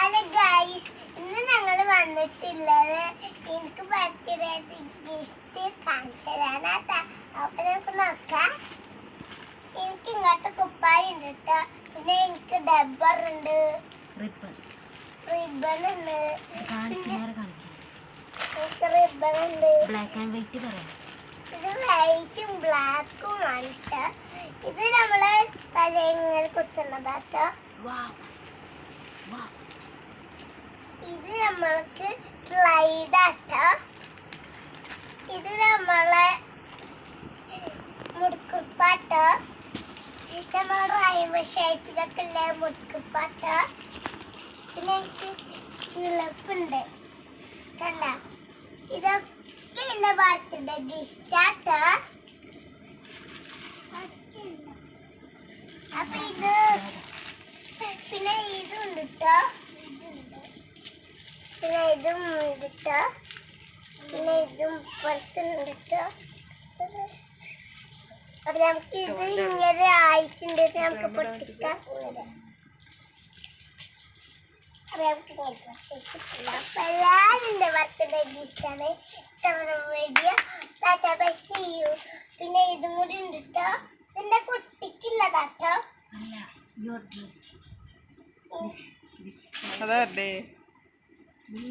അല്ല ഗൈസ് ഇന്ന് ഞങ്ങൾ വന്നിട്ടുള്ളത് എനിക്ക് ബർത്ത്ഡേ ഗിഫ്റ്റ് കാണിച്ചതാണ് കേട്ടോ. അപ്പൊ നമുക്ക് നോക്കാം. എനിക്ക് ഇങ്ങോട്ട് കുപ്പായി ഉണ്ട് കേട്ടോ. പിന്നെ എനിക്ക് ഡബ്ബർ ഉണ്ട്. റിബൺ ഉണ്ട്. കാണിച്ചു എനിക്ക് റിബൺ ഉണ്ട്. ബ്ലാക്ക് ആൻഡ് വൈറ്റ് പറയാം. ഇത് വൈറ്റും ബ്ലാക്കും ആണ് ട്ടോ. ഇത് നമ്മൾ തലങ്ങൾ കുത്തുന്നതാട്ടോ ഇത് നമ്മൾക്ക് സ്ലൈഡാട്ടോ ഇത് നമ്മളെ മുടുക്കുപ്പാട്ടോ നമ്മുടെ അയമ്പ ഷേപ്പിലൊക്കെ ഉള്ള മുടുക്കുപ്പാട്ടോ പിന്നെ എനിക്ക് കിളപ്പുണ്ട്. കണ്ട? ഇതൊക്കെ എന്റെ ബർത്ത്ഡേ ഗിഫ്റ്റാട്ടോ അപ്പൊ ഇത് പിന്നെ ഇതും ട്ടോ പിന്നെ ഇതും ഉണ്ട് പിന്നെ ഇതും പുറത്തുണ്ട് ട്ടോ അപ്പൊ നമുക്ക് ഇത് ഇങ്ങനെ ആയിട്ടുണ്ട് നമുക്ക് പൊട്ടിക്കാം ടാറ്റാ ബൈ പിന്നെ ഇതും കൂടി ഉണ്ട് കേട്ടോ അല്ല യുവർ ഡ്രസ് അതെ ഇത്